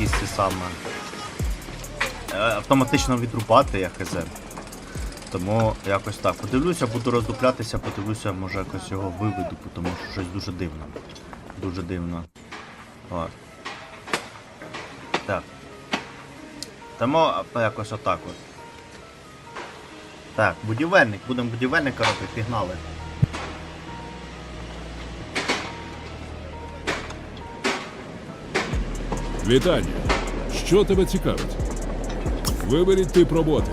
якісь саме. е, Автоматично відрубати я хз. Тому якось так. Подивлюся, буду роздуплятися, подивлюся, може якось його виведу, тому що щось дуже дивно. Дуже дивно. От. Так. Тому якось отак от. Так, будівельник, будемо будівельника робити, пігнали. Вітання. Що тебе цікавить? Виберіть тип роботи.